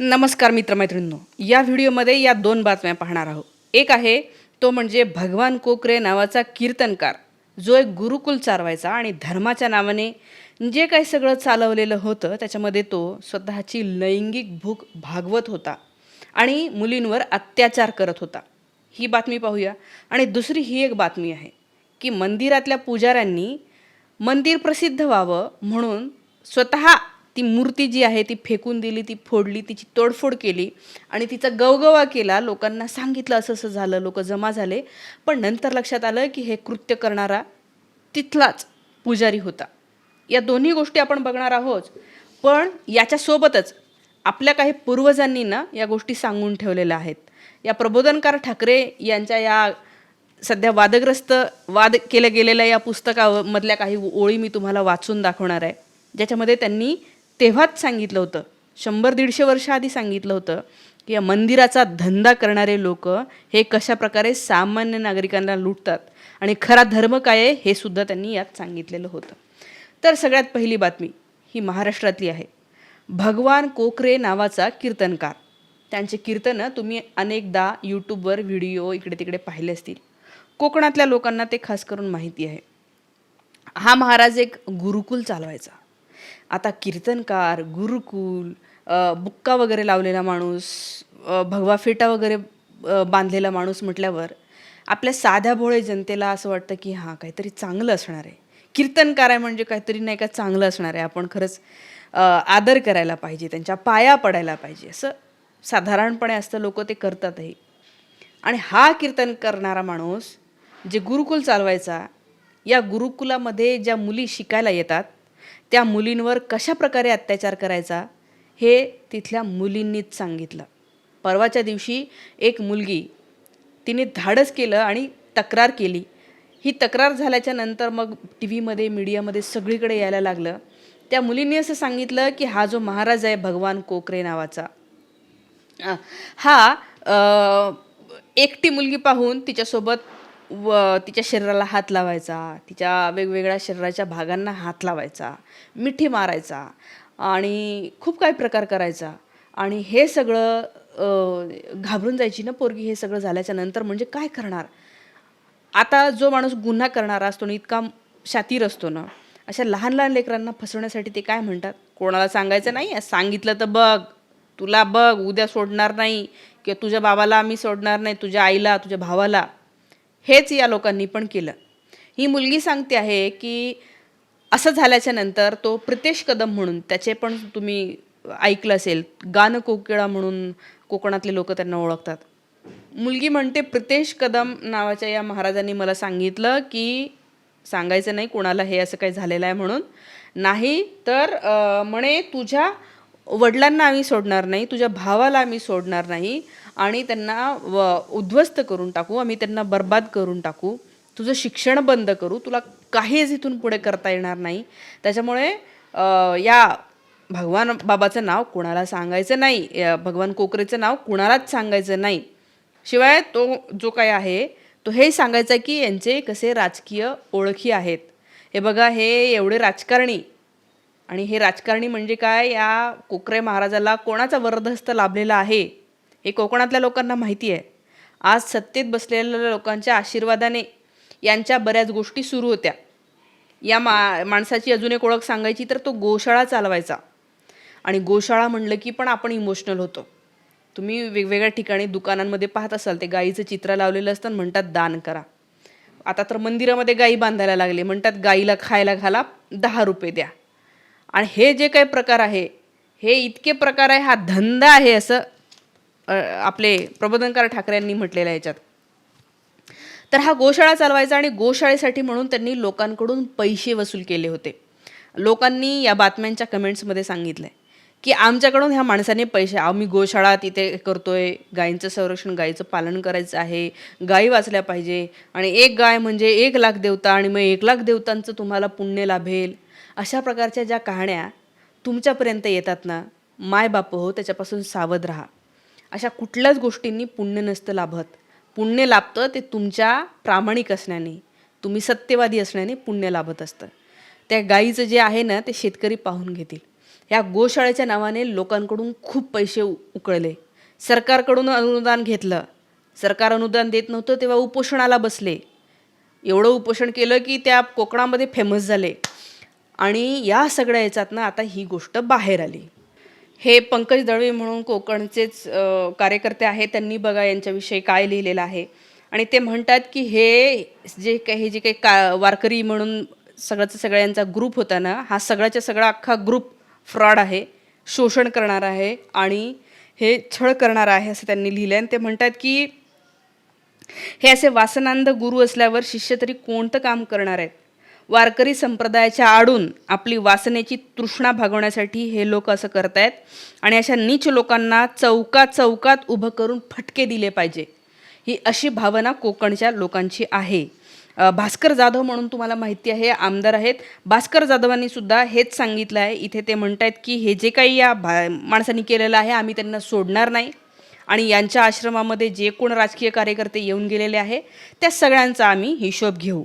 नमस्कार मित्रमैत्रिणींनो या व्हिडिओमध्ये या दोन बातम्या पाहणार आहोत. एक आहे तो म्हणजे भगवान कोकरे नावाचा कीर्तनकार जो एक गुरुकुल चालवायचा आणि धर्माच्या नावाने जे काही सगळं चालवलेलं होतं त्याच्यामध्ये तो स्वतःची लैंगिक भूक भागवत होता आणि मुलींवर अत्याचार करत होता. ही बातमी पाहूया. आणि दुसरी ही एक बातमी आहे की मंदिरातल्या पुजाऱ्यांनी मंदिर प्रसिद्ध व्हावं म्हणून स्वतः ती मूर्ती जी आहे ती फेकून दिली ती फोडली तिची तोडफोड केली आणि तिचा गवगवा केला. लोकांना सांगितलं असं असं झालं लोक जमा झाले. पण नंतर लक्षात आलं की हे कृत्य करणारा तिथलाच पुजारी होता. या दोन्ही गोष्टी आपण बघणार आहोत. पण याच्यासोबतच आपल्या काही पूर्वजांनी ना या गोष्टी सांगून ठेवलेल्या आहेत. या प्रबोधनकार ठाकरे यांच्या या सध्या वादग्रस्त वाद केल्या गेलेल्या या पुस्तकामधल्या काही ओळी मी तुम्हाला वाचून दाखवणार आहे. ज्याच्यामध्ये त्यांनी तेव्हाच सांगितलं होतं. शंभर दीडशे वर्ष आधी सांगितलं होतं की या मंदिराचा धंदा करणारे लोक हे कशा प्रकारे सामान्य नागरिकांना लुटतात आणि खरा धर्म काय आहे हे सुद्धा त्यांनी यात सांगितलेलं होतं. तर सगळ्यात पहिली बातमी ही महाराष्ट्रातली आहे. भगवान कोकरे नावाचा कीर्तनकार. त्यांचे कीर्तनं तुम्ही अनेकदा यूट्यूबवर व्हिडिओ इकडे तिकडे पाहिले असतील. कोकणातल्या लोकांना ते खास करून माहिती आहे. हा महाराज एक गुरुकुल चालवायचा. आता कीर्तनकार गुरुकुल बुक्का वगैरे लावलेला माणूस भगवा फेटा वगैरे बांधलेला माणूस म्हटल्यावर आपल्या साध्या भोळे जनतेला असं वाटतं की हां काहीतरी चांगलं असणार आहे. कीर्तनकार आहे म्हणजे काहीतरी नाही का चांगलं असणार आहे. आपण खरंच आदर करायला पाहिजे त्यांच्या पाया पडायला पाहिजे. असं साधारणपणे असतं लोक ते करतातही. आणि हा कीर्तन करणारा माणूस जे गुरुकुल चालवायचा या गुरुकुलामध्ये ज्या मुली शिकायला येतात त्या मुलींवर कशा प्रकारे अत्याचार करायचा हे तिथल्या मुलींनीच सांगितलं. परवाच्या दिवशी एक मुलगी तिने धाडस केलं आणि तक्रार केली. ही तक्रार झाल्याच्यानंतर मग टी व्हीमध्ये मीडियामध्ये सगळीकडे यायला लागलं. त्या मुलींनी असं सांगितलं की हा जो महाराज आहे भगवान कोकरे नावाचा हा एकटी मुलगी पाहून तिच्यासोबत व तिच्या शरीराला हात लावायचा तिच्या वेगवेगळ्या शरीराच्या भागांना हात लावायचा मिठी मारायचा आणि खूप काही प्रकार करायचा. आणि हे सगळं घाबरून जायची ना पोरगी हे सगळं झाल्याच्यानंतर म्हणजे काय करणार? आता जो माणूस गुन्हा करणारा असतो ना इतका शातीर असतो ना अशा लहान लहान लेकरांना फसवण्यासाठी ते काय म्हणतात? कोणाला सांगायचं नाही सांगितलं तर बघ. तुला बघ उद्या सोडणार नाही. किंवा तुझ्या बाबाला आम्ही सोडणार नाही तुझ्या आईला तुझ्या भावाला. हेच या लोकांनी पण केलं. ही मुलगी सांगते आहे की असं झाल्याच्यानंतर तो प्रितेश कदम म्हणून त्याचे पण तुम्ही ऐकलं असेल गान कोकिळा म्हणून कोकणातले लोक त्यांना ओळखतात. मुलगी म्हणते प्रितेश कदम नावाच्या या महाराजांनी मला सांगितलं की सांगायचं नाही कोणाला हे असं काही झालेलं आहे म्हणून. नाही तर म्हणे तुझ्या वडिलांना आम्ही सोडणार नाही तुझ्या भावाला आम्ही सोडणार नाही आणि त्यांना व उद्ध्वस्त करून टाकू आम्ही त्यांना बर्बाद करून टाकू. तुझं शिक्षण बंद करू तुला काहीच इथून पुढे करता येणार नाही. त्याच्यामुळे या भगवान बाबाचं नाव कुणाला सांगायचं नाही भगवान कोकरेचं नाव कुणालाच सांगायचं नाही. शिवाय तो जो काय आहे तो हे सांगायचा की यांचे कसे राजकीय ओळखी आहेत. हे बघा हे एवढे राजकारणी आणि हे राजकारणी म्हणजे काय? या कोकरे महाराजाला कोणाचा वरदहस्त लाभलेला आहे? हे कोकणातल्या लोकांना माहिती आहे. आज सत्तेत बसलेल्या लोकांच्या आशीर्वादाने यांच्या बऱ्याच गोष्टी सुरू होत्या. या मा माणसाची अजून एक ओळख सांगायची तर तो गोशाळा चालवायचा. आणि गोशाळा म्हणलं की पण आपण इमोशनल होतो. तुम्ही वेगवेगळ्या ठिकाणी दुकानांमध्ये पाहत असाल ते गाईचं चित्र लावलेलं असतं आणि म्हणतात दान करा. आता तर मंदिरामध्ये गाई बांधायला लागले. म्हणतात गाईला खायला घाला दहा रुपये द्या. आणि हे जे काही प्रकार आहे हे इतके प्रकार आहे हा धंदा आहे असं आपले प्रबोधनकार ठाकरे यांनी म्हटलेलं आहे याच्यात. तर हा गोशाळा चालवायचा आणि गोशाळेसाठी म्हणून त्यांनी लोकांकडून पैसे वसूल केले होते. लोकांनी या बातम्यांच्या कमेंट्समध्ये सांगितलं आहे की आमच्याकडून ह्या माणसाने पैसे आम्ही गोशाळा तिथे करतोय गायींचं संरक्षण गायीचं पालन करायचं आहे गायी वाचल्या पाहिजे आणि एक गाय म्हणजे एक लाख देवता आणि मग एक लाख देवतांचं तुम्हाला पुण्य लाभेल. अशा प्रकारच्या ज्या कहाण्या तुमच्यापर्यंत येतात ना माय बाप हो त्याच्यापासून सावध राहा. अशा कुठल्याच गोष्टींनी पुण्य नसतं लाभत. पुण्य लाभतं ते तुमच्या प्रामाणिक असण्याने तुम्ही सत्यवादी असण्याने पुण्य लाभत असतं. त्या गाईचं जे आहे ना ते शेतकरी पाहून घेतील. या गोशाळेच्या नावाने लोकांकडून खूप पैसे उ- उकळले. सरकारकडून अनुदान घेतलं. सरकार अनुदान देत नव्हतं तेव्हा उपोषणाला बसले. एवढं उपोषण केलं की त्या कोकणामध्ये फेमस झाले. आणि या सगळ्या याच्यातनं आता ही गोष्ट बाहेर आली. हे पंकज दळवे म्हणून कोकणचेच कार्यकर्ते आहेत त्यांनी बघा यांच्याविषयी काय लिहिलेलं आहे. आणि ते म्हणतात की हे जे काही जे काही का वारकरी म्हणून सगळ्याचा सगळ्यांचा ग्रुप होता ना हा सगळ्याच्या सगळा अख्खा ग्रुप फ्रॉड आहे शोषण करणार आहे आणि हे छळ करणार आहे असं त्यांनी लिहिलं आहे आणि ते म्हणतात की हे असे वासनांध गुरु असल्यावर शिष्य तरी कोणतं काम करणार आहेत? वारकरी संप्रदायाच्या आडून आपली वासनेची तृष्णा भागवण्यासाठी हे लोक असं करतायत. आणि अशा नीच लोकांना चौका चौकात उभं करून फटके दिले पाहिजे. ही अशी भावना कोकणच्या लोकांची आहे. भास्कर जाधव म्हणून तुम्हाला माहिती आहे आमदार आहेत. भास्कर जाधवांनी सुद्धा हेच सांगितलं आहे. इथे ते म्हणत आहेत की हे जे काही या भा माणसांनी केलेलं आहे आम्ही त्यांना सोडणार नाही. आणि यांच्या आश्रमामध्ये जे कोण राजकीय कार्यकर्ते येऊन गेलेले आहे त्या सगळ्यांचा आम्ही हिशोब घेऊ.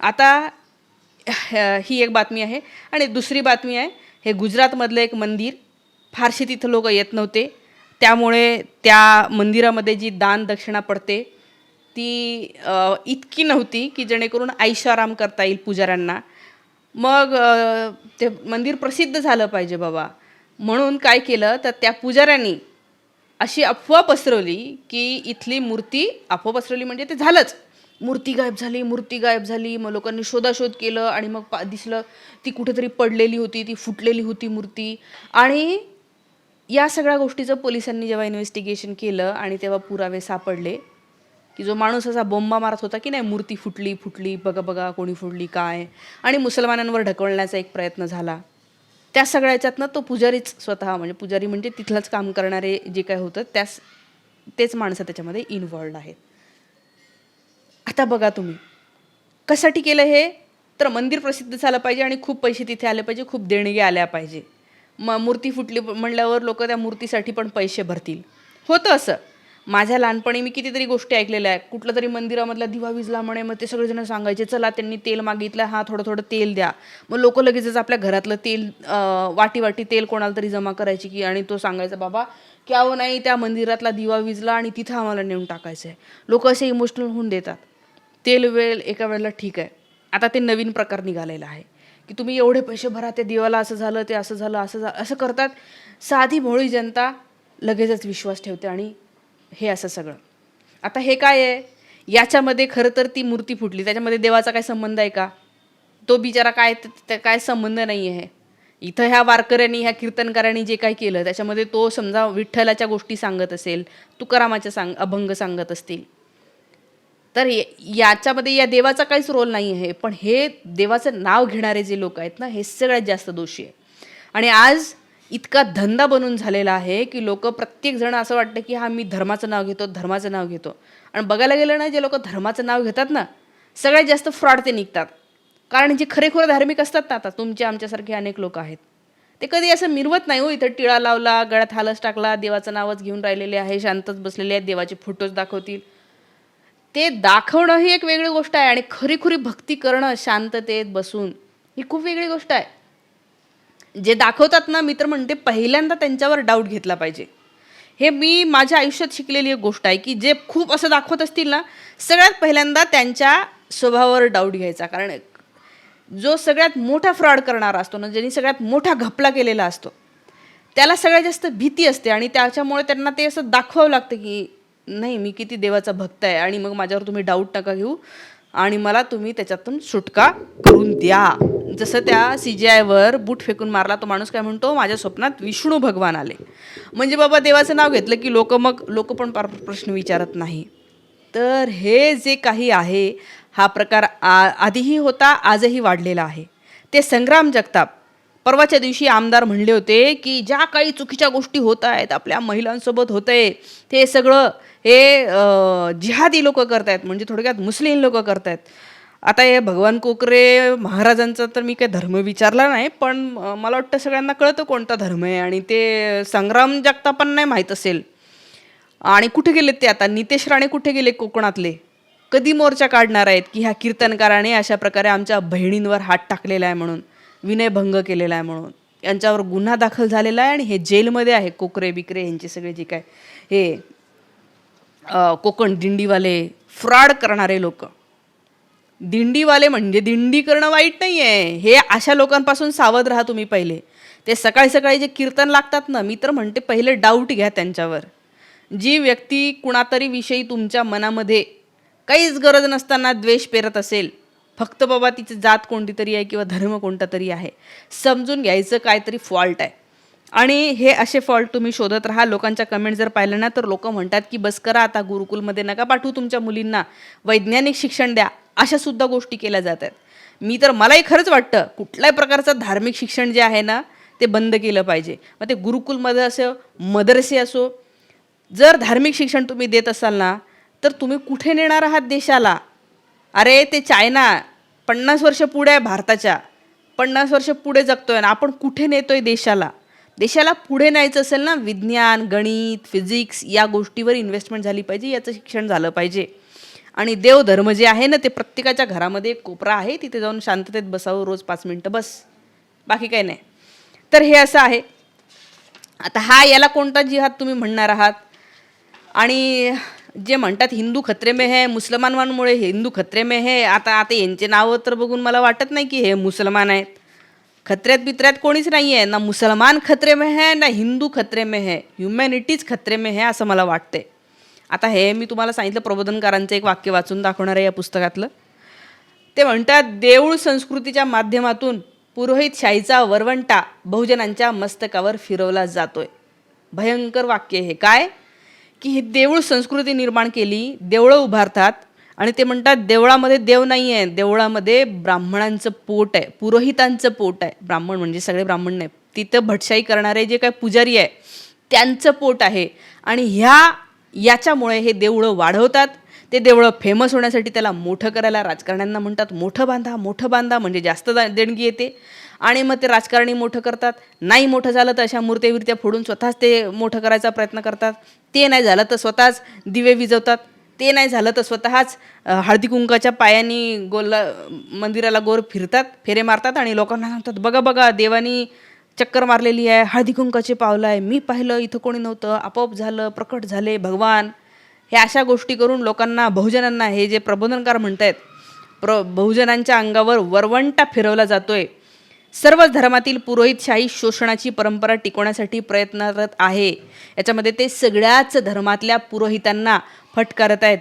आता ही एक बातमी आहे. आणि दुसरी बातमी आहे हे गुजरातमधलं एक मंदिर फारसे तिथं लोक येत नव्हते. त्यामुळे त्या मंदिरामध्ये जी दान दक्षिणा पडते ती इतकी नव्हती की जेणेकरून ऐशाराम करता येईल पुजाऱ्यांना. मग ते मंदिर प्रसिद्ध झालं पाहिजे बाबा. म्हणून काय केलं तर त्या पुजाऱ्यांनी अशी अफवा पसरवली की इथली मूर्ती अफवा पसरवली म्हणजे ते झालंच. मूर्ती गायब झाली मूर्ती गायब झाली. मग लोकांनी शोधाशोध केलं आणि मग पा दिसलं ती कुठेतरी पडलेली होती ती फुटलेली होती मूर्ती. आणि या सगळ्या गोष्टीचं पोलिसांनी जेव्हा इन्व्हेस्टिगेशन केलं आणि तेव्हा पुरावे सापडले की जो माणूस असा बोंबा मारत होता की नाही मूर्ती फुटली फुटली बघा बघा कोणी फुटली काय? आणि मुसलमानांवर ढकलण्याचा एक प्रयत्न झाला. त्या सगळ्या याच्यातनं तो पुजारीच स्वतः म्हणजे पुजारी म्हणजे तिथलंच काम करणारे जे काय होतं त्यास तेच माणसं त्याच्यामध्ये इन्व्हॉल्ड आहेत. आता बघा तुम्ही. कशासाठी केलं हे? तर मंदिर प्रसिद्ध झालं पाहिजे आणि खूप पैसे तिथे आले पाहिजे खूप देणगी आल्या पाहिजे. म मूर्ती फुटली म्हणल्यावर लोक त्या मूर्तीसाठी पण पैसे भरतील. होतं असं. माझ्या लहानपणी मी कितीतरी गोष्टी ऐकलेल्या आहे कुठलं तरी मंदिरामधला दिवा विजला म्हणे मग ते सगळेजण सांगायचे चला त्यांनी तेल मागितलं हा थोडं थोडं तेल द्या. मग लोक लगेचच आपल्या घरातलं तेल वाटी वाटी तेल कोणाला तरी जमा करायची की आणि तो सांगायचा बाबा की अहो नाही त्या मंदिरातला दिवा विजला आणि तिथं आम्हाला नेऊन टाकायचं आहे लोक असे इमोशनल होऊन देतात. तेल वेळ एका वेळेला ठीक आहे. आता ते नवीन प्रकार निघालेला आहे. की तुम्ही एवढे पैसे भरा ते देवाला असं झालं ते असं झालं असं झालं असं करतात. साधी भोळी जनता लगेचच विश्वास ठेवते आणि हे असं सगळं. आता हे काय आहे? याच्यामध्ये खरं तर ती मूर्ती फुटली. त्याच्यामध्ये देवाचा काय संबंध आहे का? तो बिचारा काय काय संबंध नाही आहे इथं ह्या वारकऱ्यांनी ह्या कीर्तनकारांनी जे काही केलं त्याच्यामध्ये तो समजा विठ्ठलाच्या गोष्टी सांगत असेल तुकारामाच्या सांग अभंग सांगत असतील तर याच्यामध्ये या देवाचा काहीच रोल नाही आहे. पण हे देवाचं नाव घेणारे जे लोक आहेत ना हे सगळ्यात जास्त दोषी आहे. आणि आज इतका धंदा बनून झालेला आहे की लोक प्रत्येकजण असं वाटतं की हा मी धर्माचं नाव घेतो धर्माचं नाव घेतो. आणि बघायला गेलं ना जे लोक धर्माचं नाव घेतात ना सगळ्यात जास्त फ्रॉड ते निघतात. कारण जे खरेखुरे धार्मिक असतात ना आता तुमचे आमच्यासारखे अनेक लोक आहेत. ते कधी असं मिरवत नाही हो इथं टिळा लावला गळ्यात हालस टाकला देवाचं नावच घेऊन राहिलेले आहे शांतच बसलेले आहेत देवाचे फोटोज दाखवतील. ते दाखवणं ही एक वेगळी गोष्ट आहे आणि खरीखुरी भक्ती करणं शांततेत बसून ही खूप वेगळी गोष्ट आहे. जे दाखवतात ना मी तर म्हणते पहिल्यांदा त्यांच्यावर डाऊट घेतला पाहिजे. हे मी माझ्या आयुष्यात शिकलेली एक गोष्ट आहे की जे खूप असं दाखवत असतील ना सगळ्यात पहिल्यांदा त्यांच्या स्वभावावर डाऊट घ्यायचा. कारण जो सगळ्यात मोठा फ्रॉड करणारा असतो ना ज्यांनी सगळ्यात मोठा घपला केलेला असतो त्याला सगळ्यात जास्त भीती असते आणि त्याच्यामुळे त्यांना ते असं दाखवावं लागतं की नाही मी किती देवाचा भक्त आहे आणि मग माझ्यावर तुम्ही डाऊट नका घेऊ. आणि मला तुम्ही त्याच्यातून सुटका करून द्या. जसं त्या सी जी आयवर बूट फेकून मारला तो माणूस काय म्हणतो माझ्या स्वप्नात विष्णू भगवान आले. म्हणजे बाबा देवाचं नाव घेतलं की लोक मग लोक पण पार प्रश्न विचारत नाही. तर हे जे काही आहे हा प्रकार आ आधीही होता आजही वाढलेला आहे. ते संग्राम जगताप परवाच्या दिवशी आमदार म्हणले होते की ज्या काही चुकीच्या गोष्टी होत आहेत आपल्या महिलांसोबत होत आहे ते सगळं हे जिहादी लोक करतायत म्हणजे थोडक्यात मुस्लिम लोक करतायत. आता हे भगवान कोकरे महाराजांचा तर मी काही धर्म विचारला नाही पण मला वाटतं सगळ्यांना कळतं कोणता धर्म आहे आणि ते संग्राम जगतापांना नाही माहीत असेल. आणि कुठे गेलेत ते आता? नितेश राणे कुठे गेले कोकणातले? कधी मोर्चा काढणार आहेत की ह्या कीर्तनकाराने अशा प्रकारे आमच्या बहिणींवर हात टाकलेला आहे म्हणून? विनयभंग केलेला आहे म्हणून. यांच्यावर गुन्हा दाखल झालेला आहे आणि हे जेलमध्ये आहे कोकरे बिकरे यांचे सगळे जे काय हे कोकण दिंडीवाले फ्रॉड करणारे लोक. दिंडीवाले म्हणजे दिंडी करणं वाईट नाही आहे हे अशा लोकांपासून सावध राहा तुम्ही पहिले. ते सकाळी सकाळी जे कीर्तन लागतात ना मी तर म्हणते पहिले डाऊट घ्या त्यांच्यावर. जी व्यक्ती कुणातरी विषयी तुमच्या मनामध्ये काहीच गरज नसताना द्वेष पेरत असेल फक्त बाबा तिची जात कोणती तरी आहे किंवा धर्म कोणता तरी आहे. समजून घ्यायचं काहीतरी फॉल्ट आहे. आणि हे असे फॉल्ट तुम्ही शोधत राहा. लोकांच्या कमेंट जर पाहिलं ना तर लोक म्हणतात की बस करा आता गुरुकुलमध्ये नका पाठवू तुमच्या मुलींना. वैज्ञानिक शिक्षण द्या. अशा सुद्धा गोष्टी केल्या जात आहेत. मी तर मलाही खरंच वाटतं कुठल्याही प्रकारचं धार्मिक शिक्षण जे आहे ना ते बंद केलं पाहिजे. मग ते गुरुकुलमध्ये असो मदरसे असो जर धार्मिक शिक्षण तुम्ही देत असाल ना तर तुम्ही कुठे नेणार आहात देशाला? अरे ते चायना पन्नास वर्ष पुढे आहे भारताच्या. पन्नास वर्ष पुढे जगतोय ना आपण कुठे नेतोय देशाला? देशाला पुढे न्यायचं असेल ना विज्ञान गणित फिजिक्स या गोष्टीवर इन्व्हेस्टमेंट झाली पाहिजे याचं शिक्षण झालं पाहिजे. आणि देवधर्म जे आहे ना ते प्रत्येकाच्या घरामध्ये एक कोपरा आहे तिथे जाऊन शांततेत बसावं रोज पाच मिनटं बस. बाकी काही नाही. तर हे असं आहे. आता हा याला कोणता जिहाद तुम्ही म्हणणार आहात? आणि जे म्हणतात हिंदू खत्रे में है मुसलमानांमुळे हिंदू खत्रे में है आता आता यांचे नावं तर बघून मला वाटत नाही की हे मुसलमान आहेत. खत्र्यात बित्र्यात कोणीच नाही आहे ना मुसलमान खत्रे में है ना हिंदू खत्रे में है. ह्युमॅनिटीज खत्रे में है असं मला वाटते आता हे मी तुम्हाला सांगितलं प्रबोधनकारांचं एक वाक्य वाचून दाखवणार आहे या पुस्तकातलं. ते म्हणतात देऊळ संस्कृतीच्या माध्यमातून पुरोहितशाहीचा वरवंटा बहुजनांच्या मस्तकावर फिरवला जातोय. भयंकर वाक्य हे काय? की ही देऊळ संस्कृती निर्माण केली देवळं उभारतात आणि ते म्हणतात देवळामध्ये देव नाही आहे देवळामध्ये ब्राह्मणांचं पोट आहे पुरोहितांचं पोट आहे. ब्राह्मण म्हणजे सगळे ब्राह्मण नाही तिथं भटशाई करणारे जे काय पुजारी आहे त्यांचं पोट आहे. आणि ह्या याच्यामुळे हे देवळं वाढवतात. ते देवळं फेमस होण्यासाठी त्याला मोठं करायला राजकारण्यांना म्हणतात मोठं बांधा मोठं बांधा म्हणजे जास्त दा- देणगी येते. आणि मग ते राजकारणी मोठं करतात. नाही मोठं झालं तर अशा मूर्त्याविरत्या फोडून स्वतःच ते मोठं करायचा प्रयत्न करतात. ते नाही झालं तर स्वतःच दिवे विजवतात. ते नाही झालं तर स्वतःच हळदी कुंकाच्या पायाने गोला मंदिराला गोर फिरतात फेरे मारतात आणि लोकांना सांगतात बघा बघा देवानी चक्कर मारलेली आहे हळदी कुंकाचे पावलं आहे. मी पाहिलं इथं कोणी नव्हतं. आपोआप झालं प्रकट झाले भगवान. हे अशा गोष्टी करून लोकांना बहुजनांना हे जे प्रबोधनकार म्हणत आहेत प्र बहुजनांच्या अंगावर वरवंटा फिरवला जातोय. सर्वच धर्मातील पुरोहितशाही शोषणाची परंपरा टिकवण्यासाठी प्रयत्नरत आहे. याच्यामध्ये ते सगळ्याच धर्मातल्या पुरोहितांना फटकारत आहेत.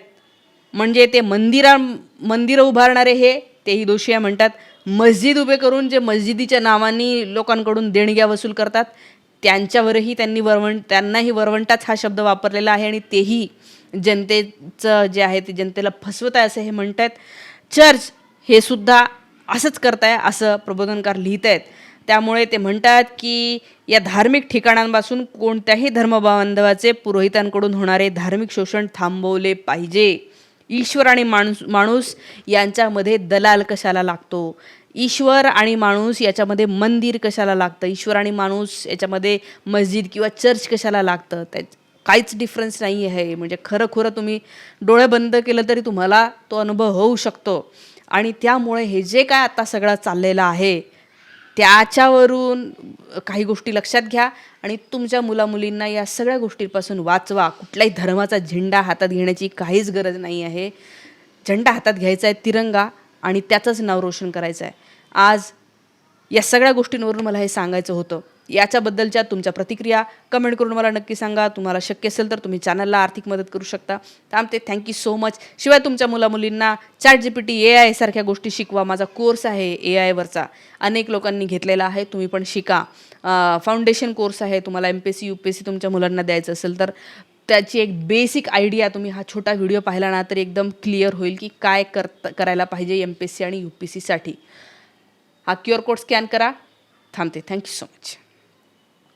म्हणजे ते मंदिरा मंदिरं उभारणारे हे तेही दोषी आहे म्हणतात. मस्जिद उभे करून जे मस्जिदीच्या नावाने लोकांकडून देणग्या वसूल करतात त्यांच्यावरही त्यांनी वरवण त्यांनाही वरवंटाच हा शब्द वापरलेला आहे आणि तेही जनतेचं जे आहे ते जनतेला फसवत आहे असं हे म्हणत आहेत चर्च हे सुद्धा असंच करताय असं प्रबोधनकार लिहित आहेत त्यामुळे ते म्हणतात की या धार्मिक ठिकाणांपासून कोणत्याही धर्मबांधवाचे पुरोहितांकडून होणारे धार्मिक शोषण थांबवले पाहिजे. ईश्वर आणि माणूस माणूस यांच्यामध्ये दलाल कशाला लागतो? ईश्वर आणि माणूस याच्यामध्ये मंदिर कशाला लागतं? ईश्वर आणि माणूस याच्यामध्ये मस्जिद किंवा चर्च कशाला लागतं? त्या काहीच डिफरन्स नाही आहे म्हणजे खरं खरं तुम्ही डोळे बंद केलं तरी तुम्हाला तो अनुभव होऊ शकतो. आणि त्यामुळे हे जे काय आता सगळं चाललेलं आहे त्याच्यावरून काही गोष्टी लक्षात घ्या आणि तुमच्या मुलामुलींना या सगळ्या गोष्टींपासून वाचवा. कुठल्याही धर्माचा झेंडा हातात घेण्याची काहीच गरज नाही आहे. झेंडा हातात घ्यायचा आहे तिरंगा आणि त्याचंच नाव रोशन करायचं आहे. आज या सगळ्या गोष्टींवरून मला हे सांगायचं होतं. याच्याबद्दलच्या तुमच्या प्रतिक्रिया कमेंट करून मला नक्की सांगा. तुम्हाला शक्य असेल तर तुम्ही चॅनलला आर्थिक मदत करू शकता. थांबते थँक्यू सो मच शिवाय तुमच्या मुलामुलींना chat G P T A I सारख्या गोष्टी शिकवा. माझा कोर्स आहे ए आयवरचा अनेक लोकांनी घेतलेला आहे. तुम्ही पण शिका. फाउंडेशन कोर्स आहे. तुम्हाला M P S C U P S C तुमच्या मुलांना द्यायचं असेल तर त्याची एक बेसिक आयडिया तुम्ही हा छोटा व्हिडिओ पाहिला ना तर एकदम क्लिअर होईल की काय करता करायला पाहिजे एम पी एस सी आणि यू पी एस सीसाठी हा क्यू आर कोड स्कॅन करा. थांबते. Thank you so much